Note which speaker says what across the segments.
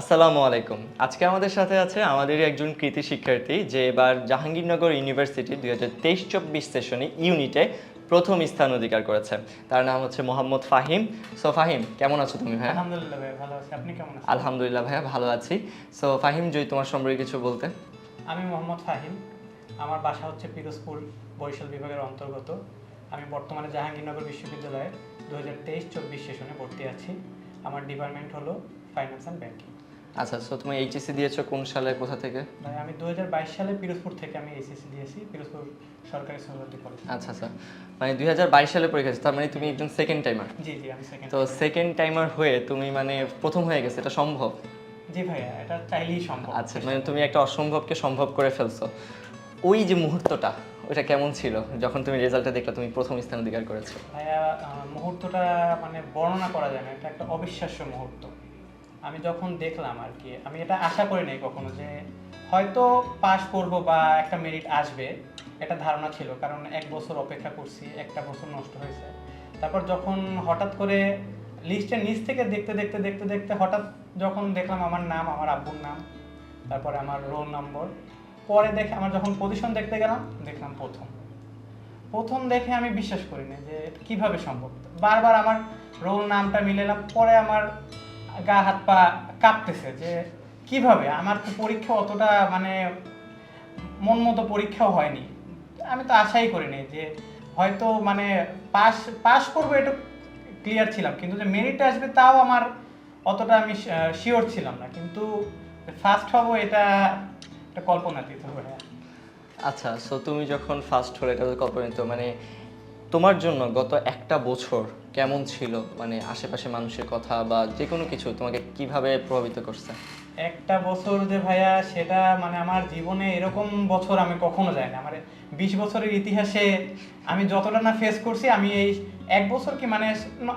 Speaker 1: আসসালামু আলাইকুম। আজকে আমাদের সাথে আছে আমাদেরই একজন কৃতি শিক্ষার্থী যে এবার জাহাঙ্গীরনগর ইউনিভার্সিটি দুই হাজার তেইশ চব্বিশ সেশনে ইউনিটে প্রথম স্থান অধিকার করেছে। তার নাম হচ্ছে মোহাম্মদ ফাহিম। সো ফাহিম কেমন আছো তুমি ভাইয়া?
Speaker 2: আলহামদুলিল্লাহ ভাই ভালো আছি। আপনি কেমন আছেন?
Speaker 1: আলহামদুলিল্লাহ ভাইয়া ভালো আছি। সো ফাহিম যদি তোমার সম্পর্কে কিছু বলতে।
Speaker 2: আমি মোহাম্মদ ফাহিম। আমার বাসা হচ্ছে পিরোজপুর বরিশাল বিভাগের অন্তর্গত। আমি বর্তমানে জাহাঙ্গীরনগর বিশ্ববিদ্যালয়ে দু হাজার তেইশ চব্বিশ সেশনে ভর্তি আছি। আমার ডিপার্টমেন্ট হলো ফাইন্যান্স অ্যান্ড ব্যাংকিং।
Speaker 1: আচ্ছা সো তুমি এইচএসসি দিয়েছ কোন সালে কোথা থেকে?
Speaker 2: ভাই আমি দু হাজার বাইশ সালে পিরোজপুর থেকে আমি এইচএসসি দিয়েছি পিরোজপুর সরকারি সরকারি কলেজ
Speaker 1: আচ্ছা আচ্ছা। মানে দুই হাজার বাইশ সালে পরীক্ষা তার মানে তুমি একজন সেকেন্ড টাইমার
Speaker 2: জি জি আমি সেকেন্ড
Speaker 1: তো সেকেন্ড টাইমার হয়ে তুমি মানে প্রথম হয়ে গেছে এটা সম্ভব?
Speaker 2: জি ভাইয়া এটা চাইলেই সম্ভব।
Speaker 1: আচ্ছা মানে তুমি একটা অসম্ভবকে সম্ভব করে ফেলছো। ওই যে মুহূর্তটা ওটা কেমন ছিল যখন তুমি রেজাল্টটা দেখলে তুমি প্রথম স্থান অধিকার করেছ?
Speaker 2: ভাইয়া মুহূর্তটা মানে বর্ণনা করা যায় না এটা একটা অবিশ্বাস্য মুহূর্ত। আমি যখন দেখলাম আর কি, আমি এটা আশা করি নাই কখনো যে হয়তো পাশ করব বা একটা মেরিট আসবে, এটা ধারণা ছিল। কারণ এক বছর অপেক্ষা করছি, একটা বছর নষ্ট হয়েছে। তারপর যখন হঠাৎ করে লিস্টের নিচ থেকে দেখতে দেখতে দেখতে দেখতে হঠাৎ যখন দেখলাম আমার নাম, আমার আব্বুর নাম, তারপরে আমার রোল নম্বর পরে দেখে আমার যখন পজিশন দেখতে গেলাম, দেখলাম প্রথম। প্রথম দেখে আমি বিশ্বাস করিনি যে কীভাবে সম্ভব। বারবার আমার রোল নামটা মিলেলাম পরে আমার গা হাত পা কাঁপতেছে যে কীভাবে? আমার তো পরীক্ষা অতটা মানে মন মতো পরীক্ষাও হয়নি। আমি তো আশাই করিনি যে হয়তো মানে পাস পাস করব এটা ক্লিয়ার ছিলাম। কিন্তু যে মেরিট আসবে তাও আমার অতটা আমি শিওর ছিলাম না। কিন্তু ফার্স্ট হব এটা একটা কল্পনাতীত হবে।
Speaker 1: আচ্ছা সো তুমি যখন ফার্স্ট হলে এটা কল্পনিত মানে তোমার জন্য গত একটা বছর কেমন ছিল? মানে আশেপাশে মানুষের কথা বা যে কোনো কিছু তোমাকে কীভাবে প্রভাবিত করছে?
Speaker 2: একটা বছর যে ভাইয়া সেটা মানে আমার জীবনে এরকম বছর আমি কখনো যাইনি। আমার বিশ বছরের ইতিহাসে আমি যতটা না ফেস করছি, আমি এই এক বছর কি মানে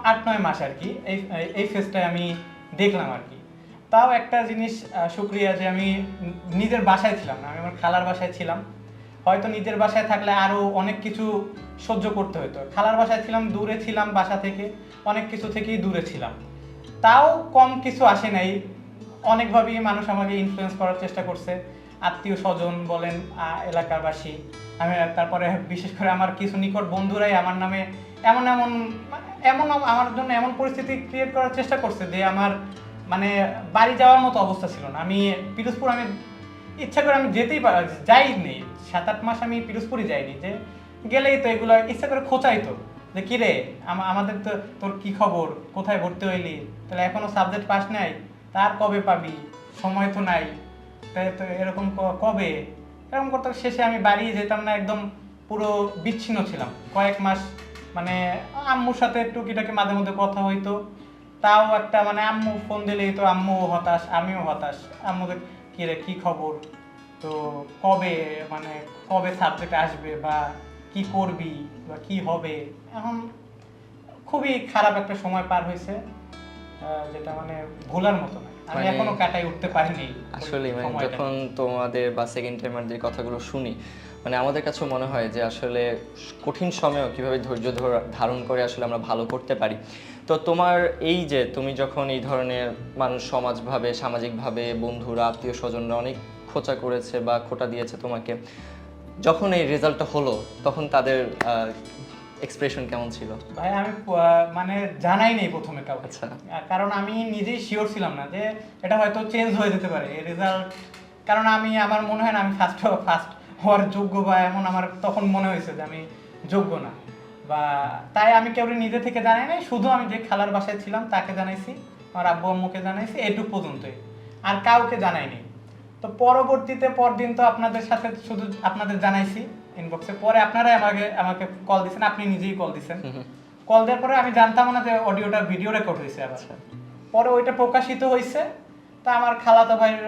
Speaker 2: আট, নয় মাস আর কি এই এই ফেসটাই আমি দেখলাম আর কি। তাও একটা জিনিস শুক্রিয়া যে আমি নিজের বাসায় ছিলাম না, আমি আমার খালার বাসায় ছিলাম। হয়তো নিজের বাসায় থাকলে আরও অনেক কিছু সহ্য করতে হতো খালার বাসায় ছিলাম, দূরে ছিলাম বাসা থেকে, অনেক কিছু থেকেই দূরে ছিলাম। তাও কম কিছু আসে নাই। অনেকভাবেই মানুষ আমাকে ইনফ্লুয়েন্স করার চেষ্টা করছে। আত্মীয় স্বজন বলেন এলাকাবাসী। আমি তারপরে বিশেষ করে আমার কিছু নিকট বন্ধুরাই আমার নামে এমন এমন এমন আমার জন্য এমন পরিস্থিতি ক্রিয়েট করার চেষ্টা করছে যে আমার মানে বাড়ি যাওয়ার মতো অবস্থা ছিল না। আমি পিরোজপুর আমি ইচ্ছা করে আমি যেতেই পার- যাই নেই। সাত আট মাস আমি পিরোজপুরই যাইনি, যে গেলেই তো এগুলো ইচ্ছা করে খোঁচাই তো। যে কিরে আমা- আমাদের তো তোর কি খবর? কোথায় ভর্তি হইলি? তাহলে এখনও সাবজেক্ট পাস নাই, তার কবে পাবি? সময় তো নাই। তো এরকম কবে? এরকম করতে শেষে আমি বাড়ি যেতাম না, একদম পুরো বিচ্ছিন্ন ছিলাম। কয়েক মাস মানে আম্মুর সাথে টুকিটাকি মাঝে মধ্যে কথা হইতো। তাও একটা মানে আম্মু ফোন দিলেই তো আম্মুও হতাশ, আমিও হতাশ। আম্মুদের কি রে কি খবর? তো কবে মানে কবে সাবজেক্ট আসবে বা কি করবি বা কি হবে? এখন খুবই খারাপ একটা সময় পার হয়েছে যেটা মানে ভোলার মতো না। আমি
Speaker 1: মানে-
Speaker 2: এখনও কাটাই উঠতে পারিনি
Speaker 1: আসলে মানে। যখন তোমাদের বা সেকেন্ড টাইমারদের কথাগুলো শুনি মানে আমাদের কাছে মনে হয় যে আসলে কঠিন সময়েও কীভাবে ধৈর্য ধরা- ধারণ করে আসলে আমরা ভালো করতে পারি। তো তোমার এই যে তুমি যখন এই ধরনের মানুষ সমাজভাবে সামাজিকভাবে বন্ধুরা আত্মীয় স্বজনরা অনেক খোঁচা করেছে বা খোটা দিয়েছে তোমাকে যখন এই রেজাল্টটা হলো তখন তাদের এক্সপ্রেশন কেমন ছিল?
Speaker 2: ভাই আমি মানে জানাই নেই প্রথমে কাউকে।
Speaker 1: আচ্ছা।
Speaker 2: কারণ আমি নিজেই শিওর ছিলাম না যে এটা হয়তো চেঞ্জ হয়ে যেতে পারে এই রেজাল্ট কারণ আমি আমার মনে হয় না আমি ফার্স্ট ফার্স্ট হওয়ার যোগ্য বা এমন আমার তখন মনে হয়েছে যে আমি যোগ্য না। বা তাই আমি কেউ নিজে থেকে জানাই নাই শুধু আমি যে খেলার বাসায় ছিলাম তাকে জানাইছি আমার আব্বু আম্মুকে জানাইছি এটুক পর্যন্তই। আর কাউকে জানাইনি তো পরবর্তীতে পরদিন তো আপনাদের সাথে শুধু আপনাদের জানাইছি ইনবক্সে পরে আপনারাই আমাকে আমাকে কল দিছেন আপনি নিজেই কল দিছেন। কল দেওয়ার পরে আমি জানতাম না যে অডিওটা ভিডিও রেকর্ড হয়েছে আবার। পরে ওইটা প্রকাশিত হয়েছে। তা আমার খালাতো ভাইয়ের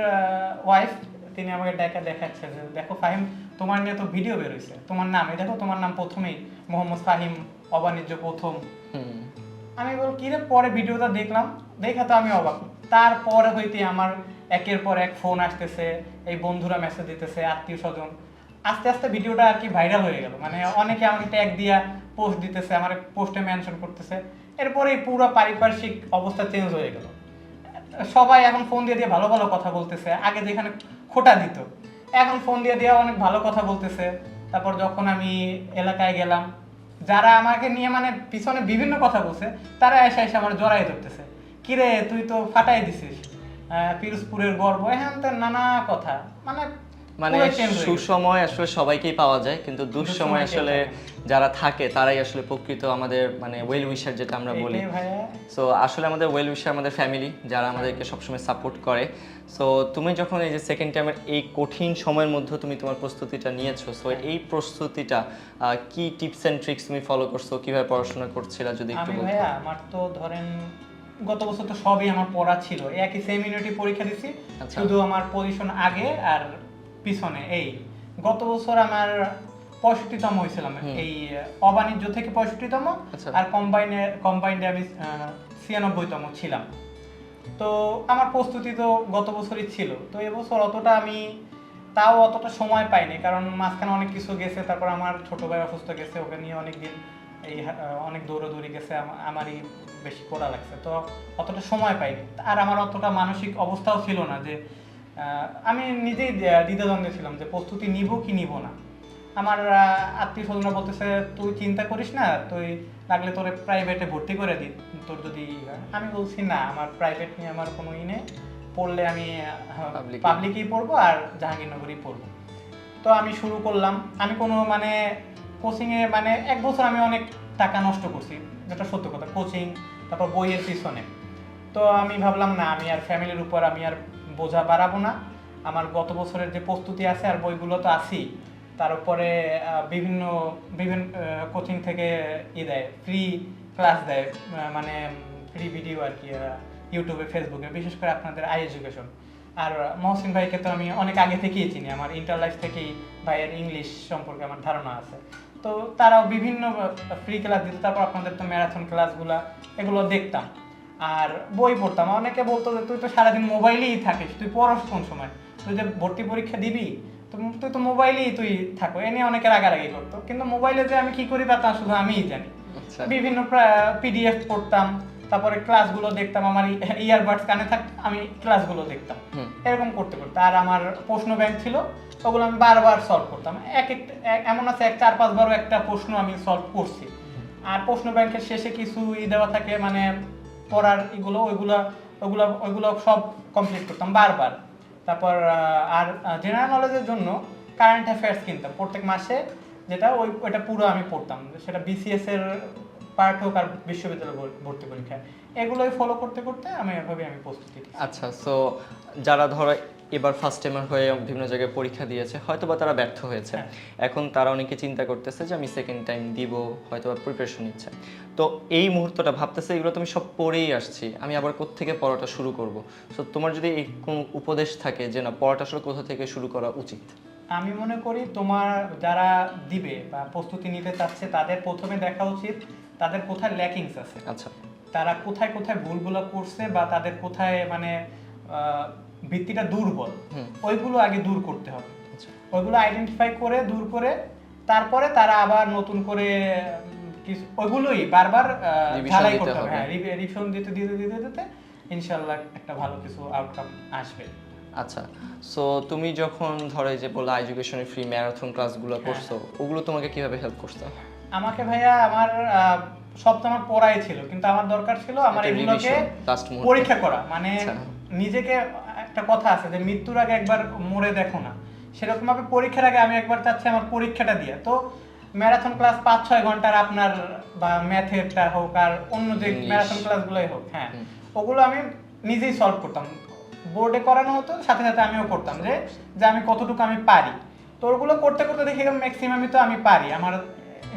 Speaker 2: ওয়াইফ তিনি আমাকে ডেকে দেখাচ্ছে যে দেখো ফাহিম তোমার নিয়ে তো ভিডিও বের হয়েছে তোমার নাম এই দেখো তোমার নাম প্রথমেই মোহাম্মদ ফাহিম অবাণিজ্য প্রথম। আমি বল কি রে পরে ভিডিওটা দেখলাম? দেখা তো আমি অবাক। তারপরে হইতে আমার একের পর এক ফোন আসতেছে এই বন্ধুরা মেসেজ দিতেছে আত্মীয় স্বজন। আস্তে আস্তে ভিডিওটা আর কি ভাইরাল হয়ে গেল। মানে অনেকে আমাকে ট্যাগ দিয়া পোস্ট দিতেছে আমার পোস্টে মেনশন করতেছে। এরপরে এই পুরো পারিপার্শ্বিক অবস্থা চেঞ্জ হয়ে গেল। সবাই এখন ফোন দিয়ে দিয়ে ভালো ভালো কথা বলতেছে। আগে যেখানে খোটা দিত। এখন ফোন দিয়ে দিয়ে অনেক ভালো কথা বলতেছে। তারপর যখন আমি এলাকায় গেলাম, যারা আমাকে নিয়ে মানে পিছনে বিভিন্ন কথা বলছে, তারা এসে এসে আমার জড়াই ধরতেছে। কিরে, তুই তো ফাটাই দিছিস পিরোজপুরের গর্ব, এখান নানা কথা। মানে
Speaker 1: মানে
Speaker 2: হয়ে।
Speaker 1: সুসময় আসলে সবাইকেই পাওয়া যায় কিন্তু দুঃসময় আসলে যারা থাকে তারাই আসলে প্রকৃত আমাদের মানে ওয়েল উইশার যেটা আমরা বলি। সো আসলে আমাদের ওয়েল উইশার আমাদের ফ্যামিলি যারা আমাদেরকে সবসময় সাপোর্ট করে। সো তুমি যখন এই যে সেকেন্ড টাইমের এই কঠিন সময়ের মধ্যে তুমি তোমার প্রস্তুতিটা নিয়েছো সো এই প্রস্তুতিটা কি টিপস এন্ড ট্রিক্স তুমি ফলো করছ? কীভাবে পড়াশোনা করছিলা যদি একটু বলতে?
Speaker 2: আমার তো ধরেন গত বছর তো সবই আমার পড়া ছিল। একই সেম ইউনিটি পরীক্ষা দিছি।
Speaker 1: আচ্ছা।
Speaker 2: শুধু আমার পজিশন আগে আর পিছনে এই গত বছর আমার পঁয়ষট্টিতম হয়েছিলাম এই অবাণিজ্য থেকে পঁয়ষট্টিতম
Speaker 1: আচ্ছা।
Speaker 2: আর কম্বাইনে কম্বাইন্ডে আমি ছিয়ানব্বইতম ছিলাম। তো আমার প্রস্তুতি তো গত বছরই ছিল তো এবছর অতটা আমি তাও অতটা সময় পাইনি কারণ মাঝখানে অনেক কিছু গেছে তারপর আমার ছোট ভাই অসুস্থ গেছে ওকে নিয়ে অনেক দিন এই অনেক দৌড়াদৌড়ি গেছে আমারই বেশি পড়া লাগছে তো অতটা সময় পাইনি। আর আমার অতটা মানসিক অবস্থাও ছিল না যে আমি নিজেই দ্বিধাদ্বন্দ্বে ছিলাম যে প্রস্তুতি নিব কি নিব না। আমার আত্মীয় স্বজনরা বলতেছে তুই চিন্তা করিস না তুই লাগলে তোরে প্রাইভেটে ভর্তি করে দি তোর যদি। আমি বলছি না আমার প্রাইভেট নিয়ে আমার কোনো ই নেই। পড়লে আমি। পাবলিকই পড়ব। আর জাহাঙ্গীরনগরই পড়ব। তো আমি শুরু করলাম। আমি কোনো মানে কোচিংয়ে মানে এক বছর আমি অনেক টাকা নষ্ট করছি যেটা সত্য কথা। কোচিং তারপর বইয়ের পিছনে। তো আমি ভাবলাম না আমি আর ফ্যামিলির উপর আমি আর বোঝা বাড়াবো না। আমার গত বছরের যে প্রস্তুতি আছে আর বইগুলো তো আছেই, তার উপরে বিভিন্ন বিভিন্ন কোচিং থেকে ই দেয় ফ্রি ক্লাস দেয় মানে ফ্রি ভিডিও আর কি ইউটিউবে ফেসবুকে বিশেষ করে আপনাদের আই এডুকেশন আর মহসিন ভাইকে তো আমি অনেক আগে থেকেই চিনি, আমার ইন্টার লাইফ থেকেই ভাইয়ের ইংলিশ সম্পর্কে আমার ধারণা আছে। তো তারাও বিভিন্ন ফ্রি ক্লাস দিত, তারপর আপনাদের তো ম্যারাথন ক্লাসগুলা এগুলো দেখতাম। আর বই পড়তাম। অনেকে বলতো যে তুই তো সারাদিন মোবাইলেই থাকিস তুই পড়াস কোন সময়? তুই যে ভর্তি পরীক্ষা দিবি তুই তো মোবাইলেই তুই থাকো। এ নিয়ে অনেকে রাগারাগি করতো। কিন্তু মোবাইলে যে আমি কি করি তা তা শুধু আমিই জানি।
Speaker 1: আচ্ছা।
Speaker 2: বিভিন্ন পিডিএফ পড়তাম তারপরে ক্লাসগুলো দেখতাম আমার ইয়ারবাডস কানে থাকতো আমি ক্লাসগুলো দেখতাম। এরকম করতে করতে। আর আমার প্রশ্ন ব্যাংক ছিল ওগুলো আমি বারবার সলভ করতাম। এক একটা এক- এমন আছে এক চার পাঁচবারও একটা প্রশ্ন আমি সলভ করছি। আর প্রশ্ন ব্যাংকের শেষে কিছু ই দেওয়া থাকে মানে পড়ার এগুলো, ওইগুলো ওগুলো ওইগুলো সব কমপ্লিট করতাম বারবার। তারপর আর জেনারেল নলেজের জন্য কারেন্ট অ্যাফেয়ার্স কিনতাম। প্রত্যেক মাসে যেটা ওই, ওইটা পুরো আমি পড়তাম। সেটা বিসিএসের পার্ট হোক আর বিশ্ববিদ্যালয় ভর- ভর্তি পরীক্ষা। এগুলোই ফলো করতে করতে আমি এভাবে আমি প্রস্তুতি
Speaker 1: আচ্ছা সো যারা ধরো এবার ফার্স্ট টাইমার হয়ে বিভিন্ন জায়গায় পরীক্ষা দিয়েছে হয়তো বা তারা ব্যর্থ হয়েছে।
Speaker 2: হ্যাঁ।
Speaker 1: এখন তারা অনেকে চিন্তা করতেছে যে আমি সেকেন্ড টাইম দিব হয়তো বা প্রিপারেশন নিচ্ছে। তো এই মুহূর্তটা ভাবতেছে এগুলো তুমি সব পড়েই আসছি আমি আবার কোত্থেকে পড়াটা শুরু করব? সো তোমার যদি এই কোনো উপদেশ থাকে যে না পড়াটা আসলে কোথা থেকে শুরু করা উচিত?
Speaker 2: আমি মনে করি তোমার যারা দিবে বা প্রস্তুতি নিতে চাচ্ছে তাদের প্রথমে দেখা উচিত তাদের কোথায় ল্যাকিংস আছে।
Speaker 1: আচ্ছা।
Speaker 2: তারা কোথায় কোথায় ভুলগুলো করছে বা তাদের কোথায় মানে ভিত্তিটা দুর্বল ওইগুলো আগে দূর করতে হবে
Speaker 1: আচ্ছা
Speaker 2: ওইগুলো আইডেন্টিফাই করে দূর করে তারপরে তারা আবার নতুন করে ওইগুলোই বারবার ঝালাই করতে হবে। হ্যাঁ রিভিশন দিতে দিতে দিতে দিতে ইনশাল্লাহ একটা ভালো কিছু আউটকাম আসবে
Speaker 1: আচ্ছা সো তুমি যখন ধরো যে বললা এডুকেশনের ফ্রি ম্যারাথন ক্লাসগুলো। করছ ওগুলো তোমাকে কীভাবে হেল্প করছে
Speaker 2: আমাকে ভাইয়া আমার সব তো আমার পড়াই ছিল কিন্তু আমার দরকার ছিল আমার এগুলোকে। পরীক্ষা করা মানে
Speaker 1: আচ্ছা।
Speaker 2: নিজেকে একটা কথা আছে যে মৃত্যুর আগে একবার মরে দেখো না। সেরকম ভাবে পরীক্ষার আগে আমি একবার চাচ্ছি আমার পরীক্ষাটা দিয়ে। তো ম্যারাথন ক্লাস পাঁচ ছয় ঘণ্টার আপনার বা ম্যাথেরটা হোক আর অন্য যে। ম্যারাথন ক্লাসগুলোই হোক হ্যাঁ। ওগুলো আমি নিজেই সলভ করতাম। বোর্ডে করানো হতো সাথে সাথে আমিও করতাম যে যে আমি কতটুকু আমি পারি। তো ওগুলো করতে করতে দেখি ম্যাক্সিমামই তো আমি পারি। আমার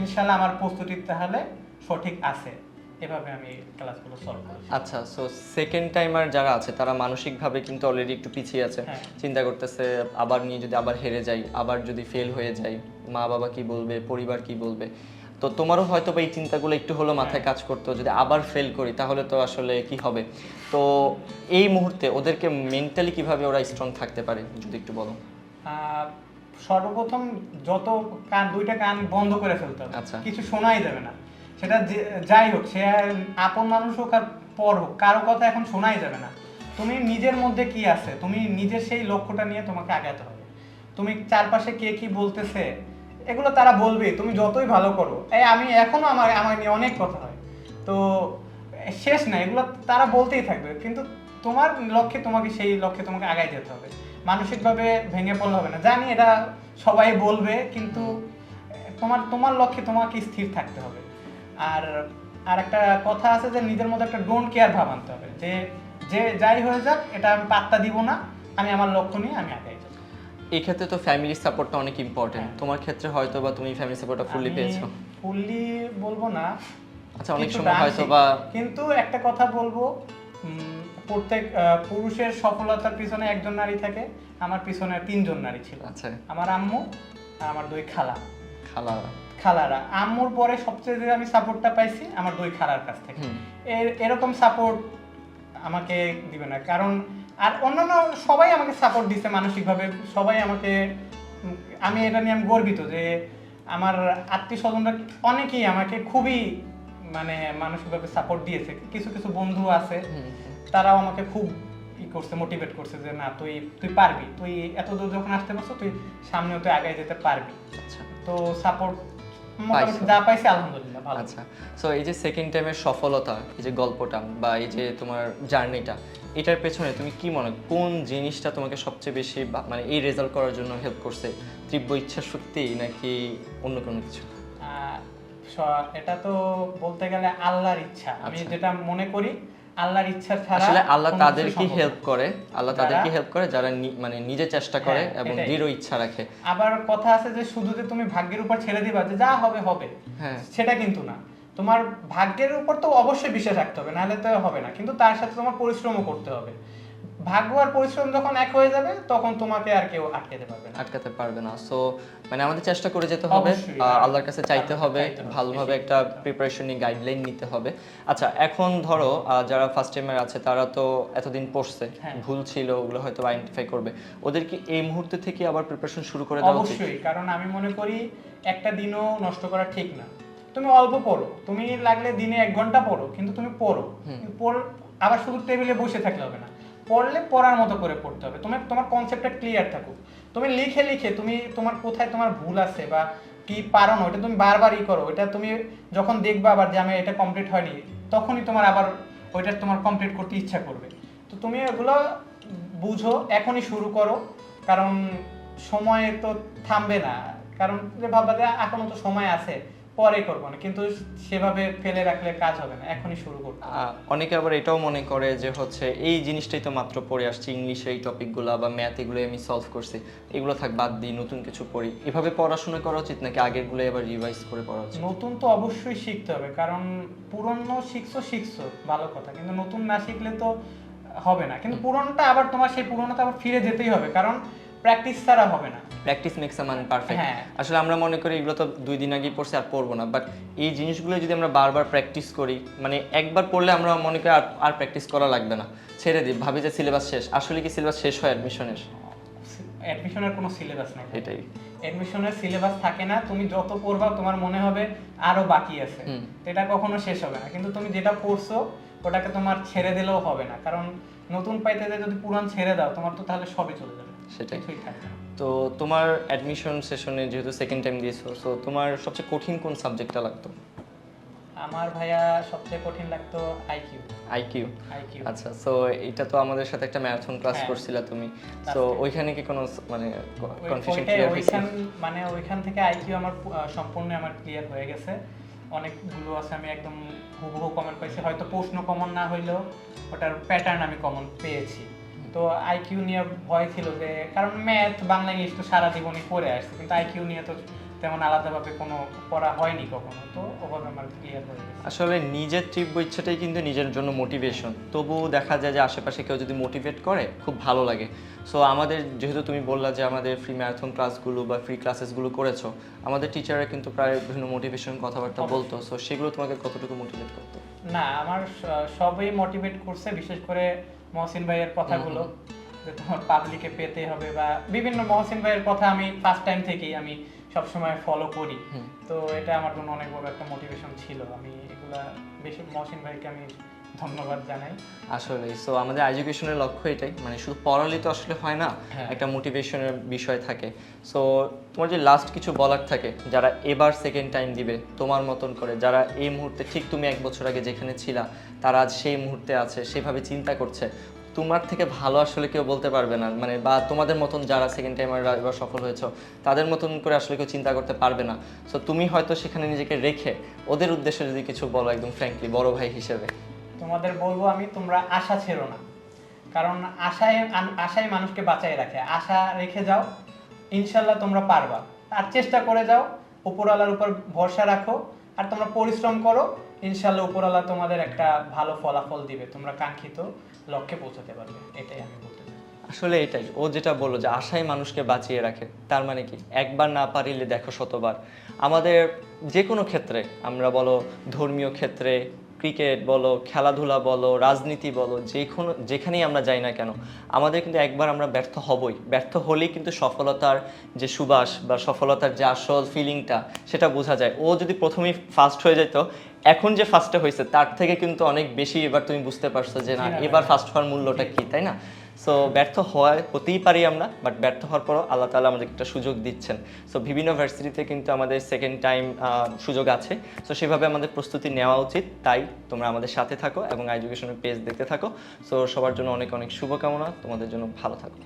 Speaker 2: ইনশাল্লাহ আমার প্রস্তুতি তাহলে সঠিক আছে। এভাবে আমি ক্লাসগুলো সলভ করি
Speaker 1: আচ্ছা সো সেকেন্ড টাইমার যারা আছে তারা মানসিকভাবে কিন্তু অলরেডি একটু পিছিয়ে আছে
Speaker 2: হ্যাঁ।
Speaker 1: চিন্তা করতেছে আবার নিয়ে যদি আবার হেরে যাই আবার যদি ফেল হয়ে যাই মা বাবা কি বলবে পরিবার কি বলবে? তো তোমারও হয়তো বা এই চিন্তাগুলো একটু হলো মাথায় কাজ করতো যদি আবার ফেল করি তাহলে তো আসলে কি হবে? তো এই মুহূর্তে ওদেরকে মেন্টালি কীভাবে ওরা স্ট্রং থাকতে পারে যদি একটু বলো?
Speaker 2: সর্বপ্রথম যত কান দুইটা কান বন্ধ করে ফেলতে হবে।
Speaker 1: আচ্ছা।
Speaker 2: কিছু শোনাই যাবে না। সেটা যাই হোক, সে আপন মানুষ হোক আর পর হোক, কারও কথা এখন শোনাই যাবে না। তুমি নিজের মধ্যে কি আছে? তুমি নিজের সেই লক্ষ্যটা নিয়ে তোমাকে আগাতে হবে। তুমি চারপাশে কে কি বলতেছে, এগুলো তারা বলবে, তুমি যতই ভালো করো। এই আমি এখনও আমার আমার নিয়ে অনেক কথা হয়। তো শেষ না, এগুলো তারা বলতেই থাকবে। কিন্তু তোমার লক্ষ্যে তোমাকে, সেই লক্ষ্যে তোমাকে আগায় যেতে হবে। মানসিকভাবে ভেঙে পড়লে হবে না। জানি এটা সবাই বলবে, কিন্তু তোমার তোমার লক্ষ্যে তোমাকে স্থির থাকতে হবে। আর আর একটা কথা আছে যে নিজের মধ্যে একটা ডোন্ট কেয়ার ভাব আনতে হবে। যে যে যাই হয়ে যাক এটা আমি পাত্তা দিব না আমি আমার লক্ষ্য নিয়ে আমি যাব।
Speaker 1: এই ক্ষেত্রে তো ফ্যামিলি সাপোর্টটা অনেক ইম্পর্টেন্ট
Speaker 2: হ্যাঁ।
Speaker 1: তোমার ক্ষেত্রে হয়তো বা তুমি ফ্যামিলি সাপোর্টটা ফুললি পেয়েছ।
Speaker 2: ফুললি বলব না
Speaker 1: আচ্ছা অনেক সময় হয়তো বা
Speaker 2: কিন্তু একটা কথা বলব প্রত্যেক পুরুষের সফলতার পিছনে একজন নারী থাকে আমার পিছনে তিনজন নারী ছিল।
Speaker 1: আচ্ছা।
Speaker 2: আমার আম্মু আর আমার দুই খালা।
Speaker 1: খালা।
Speaker 2: খালারা। আম্মুর পরে সবচেয়ে যে আমি সাপোর্টটা পাইছি আমার দুই খালার কাছ থেকে। এর- এরকম সাপোর্ট আমাকে দিবে না। কারণ আর অন্যান্য সবাই আমাকে সাপোর্ট দিছে মানসিকভাবে। সবাই আমাকে আমি এটা নিয়ে আমি গর্বিত যে আমার আত্মীয় স্বজনরা অনেকেই আমাকে খুবই মানে মানসিকভাবে সাপোর্ট দিয়েছে। কিছু কিছু বন্ধু আছে তারাও আমাকে খুব ই করছে মোটিভেট করছে যে না তুই তুই পারবি। তুই এত দূর যখন আসতে পারছ তুই সামনেও তুই আগায় যেতে পারবি।
Speaker 1: আচ্ছা।
Speaker 2: তো সাপোর্ট। যা পাইছি আলহামদুলিল্লাহ ভালো।
Speaker 1: আচ্ছা সো এই যে সেকেন্ড টাইমের সফলতা এই যে গল্পটা বা এই যে তোমার জার্নিটা এটার পেছনে তুমি কি মনে কোন জিনিসটা তোমাকে সবচেয়ে বেশি মানে এই রেজাল্ট করার জন্য হেল্প করছে? তীব্র ইচ্ছা শক্তি নাকি অন্য কোনো কিছু?
Speaker 2: এটা তো বলতে গেলে আল্লাহর ইচ্ছা। আমি
Speaker 1: আচ্ছা।
Speaker 2: যেটা মনে করি আল্লাহর ইচ্ছা ছাড়া
Speaker 1: আসলে আল্লাহ তাদেরকে হেল্প করে আল্লাহ তাদেরকে হেল্প করে যারা মানে নিজে চেষ্টা করে
Speaker 2: হ্যাঁ,
Speaker 1: এবং। দৃঢ় ইচ্ছা রাখে।
Speaker 2: আবার কথা আছে যে শুধু যে তুমি ভাগ্যের উপর ছেড়ে দিবা যে যা হবে হবে।
Speaker 1: হ্যাঁ।
Speaker 2: সেটা কিন্তু না। তোমার ভাগ্যের উপর তো অবশ্যই বিশ্বাস রাখতে হবে নাহলে তো হবে না। কিন্তু তার সাথে তোমার পরিশ্রমও করতে হবে। ভাগ্য আর পরিশ্রম যখন এক হয়ে যাবে তখন তোমাকে আর কেউ আটকাতে পারবে না।
Speaker 1: আটকাতে পারবে না। সো মানে আমাদের চেষ্টা করে যেতে হবে
Speaker 2: হ্যাঁ।
Speaker 1: আল্লাহর কাছে চাইতে হবে
Speaker 2: কাছে চাইতে হবে,
Speaker 1: ভালোভাবে একটা প্রিপারেশন নিয়ে গাইডলাইন নিতে হবে। আচ্ছা এখন ধরো যারা ফার্স্ট টাইমার আছে তারা তো এতদিন পড়ছে
Speaker 2: হ্যাঁ।
Speaker 1: ভুল ছিল ওগুলো হয়তো আইডেন্টিফাই করবে। ওদের কি এই মুহূর্তে থেকে আবার প্রিপারেশন শুরু করে দেওয়া উচিত?
Speaker 2: অবশ্যই কারণ আমি মনে করি একটা দিনও নষ্ট করা ঠিক না। তুমি অল্প পড়ো তুমি লাগলে দিনে এক ঘণ্টা পড়ো কিন্তু তুমি পড়ো। পড় আবার শুধু টেবিলে বসে থাকলে হবে না। পড়লে পড়ার মতো করে পড়তে হবে। তোমার তোমার কনসেপ্টটা ক্লিয়ার থাকুক। তুমি লিখে লিখে তুমি তোমার কোথায় তোমার ভুল আছে বা কি পারো না ওটা তুমি বারবার ই করো। ওটা তুমি যখন দেখবা আবার যে আমি এটা কমপ্লিট হয়নি, তখনই তোমার আবার ওইটা তোমার কমপ্লিট করতে ইচ্ছা করবে। তো তুমি এগুলো বুঝো, এখনই শুরু করো। কারণ সময় তো থামবে না। কারণ ভাববা যে এখনও তো সময় আছে। পরে করব না কিন্তু সেভাবে ফেলে রাখলে কাজ হবে না এখনই শুরু করতে
Speaker 1: অনেকে আবার এটাও মনে করে যে হচ্ছে এই জিনিসটাই তো মাত্র পড়ে আসছে ইংলিশে এই টপিকগুলো বা ম্যাথ এগুলো আমি সলভ করছি এগুলো থাক বাদ দিই নতুন কিছু পড়ি। এভাবে পড়াশোনা করা উচিত নাকি আগেরগুলো এবার রিভাইজ করে পড়া উচিত?
Speaker 2: নতুন তো অবশ্যই শিখতে হবে কারণ পুরনো শিখছো শিখছো ভালো কথা কিন্তু নতুন না শিখলে তো হবে না কিন্তু পুরনোটা আবার তোমার সেই পুরনোটা আবার ফিরে যেতেই হবে কারণ প্র্যাকটিস ছাড়া হবে না।
Speaker 1: Practice makes a man perfect. আসলে আমরা মনে করি এগুলো তো দুই দিন আগেই পড়ছি আর পড়ব না। বাট এই জিনিসগুলো যদি আমরা বারবার প্র্যাকটিস করি মানে একবার পড়লে আমরা মনে করি আর প্র্যাকটিস করা লাগবে না। ছেড়ে দিই ভাবি যে সিলেবাস শেষ। আসলে কি সিলেবাস শেষ হয় অ্যাডমিশনের
Speaker 2: অ্যাডমিশনের কোনো সিলেবাস নেই।
Speaker 1: এটাই।
Speaker 2: অ্যাডমিশনের সিলেবাস থাকে না তুমি যত পড়বা তোমার মনে হবে আরও বাকি আছে। এটা কখনো শেষ হবে না। কিন্তু তুমি যেটা পড়ছো ওটাকে তোমার ছেড়ে দিলেও হবে না। কারণ নতুন পাইতে যদি পুরান ছেড়ে দাও তোমার তো তাহলে সবই চলে যাবে।
Speaker 1: সেটাই। তো তোমার অ্যাডমিশন সেশনে যেহেতু সেকেন্ড টাইম দিয়েছ সো তোমার সবচেয়ে কঠিন কোন সাবজেক্টটা লাগতো?
Speaker 2: আমার ভাইয়া সবচেয়ে কঠিন লাগতো আইকিউ
Speaker 1: আইকিউ
Speaker 2: আইকিউ
Speaker 1: আচ্ছা সো এটা তো আমাদের সাথে একটা ম্যারাথন ক্লাস। করছিলা তুমি। সো ওইখানে কি কোনো মানে কনফিউশন ক্লিয়ার হয়েছে?
Speaker 2: মানে ওইখান থেকে আইকিউ আমার সম্পূর্ণ আমার ক্লিয়ার হয়ে গেছে। অনেকগুলো আছে আমি একদম হুবহু কমন পাইছি। হয়তো প্রশ্ন কমন না হইলেও ওটার প্যাটার্ন আমি কমন পেয়েছি। তো আইকিউ নিয়ে ভয় ছিল যে কারণ ম্যাথ বাংলা ইংলিশ তো সারা জীবনই পড়ে আসছে কিন্তু আইকিউ নিয়ে তো তেমন আলাদাভাবে কোনো পড়া হয়নি কখনো তো ওভাবে আমার ক্লিয়ার হয়ে গেছে।
Speaker 1: আসলে নিজের তীব্র ইচ্ছাটাই কিন্তু নিজের জন্য মোটিভেশন তবুও দেখা যায় যে আশেপাশে কেউ যদি মোটিভেট করে খুব ভালো লাগে। সো আমাদের যেহেতু তুমি বললা যে আমাদের ফ্রি ম্যারাথন ক্লাসগুলো বা ফ্রি ক্লাসেসগুলো করেছ আমাদের টিচাররা কিন্তু প্রায় বিভিন্ন মোটিভেশন কথাবার্তা বলতো সো সেগুলো তোমাকে কতটুকু মোটিভেট করতো?
Speaker 2: না আমার সবই মোটিভেট করছে বিশেষ করে মহসিন ভাইয়ের কথাগুলো যে তোমার পাবলিকে পেতে হবে বা বিভিন্ন মহসিন ভাইয়ের কথা আমি ফার্স্ট টাইম থেকেই আমি সবসময় ফলো করি। তো এটা আমার জন্য অনেক বড় একটা মোটিভেশন ছিল। আমি এগুলা বেশি মহসিন ভাইকে আমি ধন্যবাদ জানাই।
Speaker 1: আসলে সো আমাদের এডুকেশনের লক্ষ্য এটাই মানে শুধু পড়ালেই তো আসলে হয় না
Speaker 2: হ্যাঁ।
Speaker 1: একটা মোটিভেশনের বিষয় থাকে। সো তোমার যে লাস্ট কিছু বলার থাকে যারা এবার সেকেন্ড টাইম দিবে তোমার মতন করে যারা এই মুহূর্তে ঠিক তুমি এক বছর আগে যেখানে ছিলা তারা আজ সেই মুহূর্তে আছে সেভাবে চিন্তা করছে তোমার থেকে ভালো আসলে কেউ বলতে পারবে না মানে বা তোমাদের মতন যারা সেকেন্ড টাইমাররা এবার সফল হয়েছে তাদের মতন করে আসলে কেউ চিন্তা করতে পারবে না। সো তুমি হয়তো সেখানে নিজেকে রেখে ওদের উদ্দেশ্যে যদি কিছু বলো একদম ফ্র্যাঙ্কলি বড় ভাই হিসেবে।
Speaker 2: তোমাদের বলব আমি, তোমরা আশা ছেড়ো না। কারণ আশায়, আশাই মানুষকে বাঁচাই রাখে। আশা রেখে যাও, ইনশাল্লাহ তোমরা পারবা। আর চেষ্টা করে যাও, উপরওয়ালার উপর ভরসা রাখো, আর তোমরা পরিশ্রম করো, ইনশাল্লাহ উপরওয়ালা তোমাদের একটা ভালো ফলাফল দিবে। তোমরা কাঙ্ক্ষিত লক্ষ্যে পৌঁছাতে পারবে। এটাই আমি বলতে চাই।
Speaker 1: আসলে এটাই। ও যেটা বলল যে আশাই মানুষকে বাঁচিয়ে রাখে, তার মানে কি? একবার না পারিলে দেখো শতবার। আমাদের যে কোনো ক্ষেত্রে, আমরা বলো ধর্মীয় ক্ষেত্রে ক্রিকেট বলো খেলাধুলা বলো রাজনীতি বলো যে কোনো যেখানেই আমরা যাই না কেন আমাদের কিন্তু একবার আমরা ব্যর্থ হবই। ব্যর্থ হলেই কিন্তু সফলতার যে সুবাস বা সফলতার যে আসল ফিলিংটা সেটা বোঝা যায়। ও যদি প্রথমেই ফার্স্ট হয়ে যেত এখন যে ফার্স্টে হয়েছে তার থেকে কিন্তু অনেক বেশি এবার তুমি বুঝতে পারছ যে না এবার
Speaker 2: ভাইয়া।
Speaker 1: ফার্স্ট হওয়ার মূল্যটা কী তাই না? সো ব্যর্থ হয় হতেই পারি আমরা বাট ব্যর্থ হওয়ার পরও আল্লাহ তালা আমাদের একটা সুযোগ দিচ্ছেন। সো বিভিন্ন ভার্সিটিতে কিন্তু আমাদের সেকেন্ড টাইম সুযোগ আছে। সো সেভাবে আমাদের প্রস্তুতি নেওয়া উচিত। তাই তোমরা আমাদের সাথে থাকো এবং এডুকেশনের পেজ দেখতে থাকো। সো সবার জন্য অনেক অনেক শুভকামনা। তোমাদের জন্য ভালো থাকো।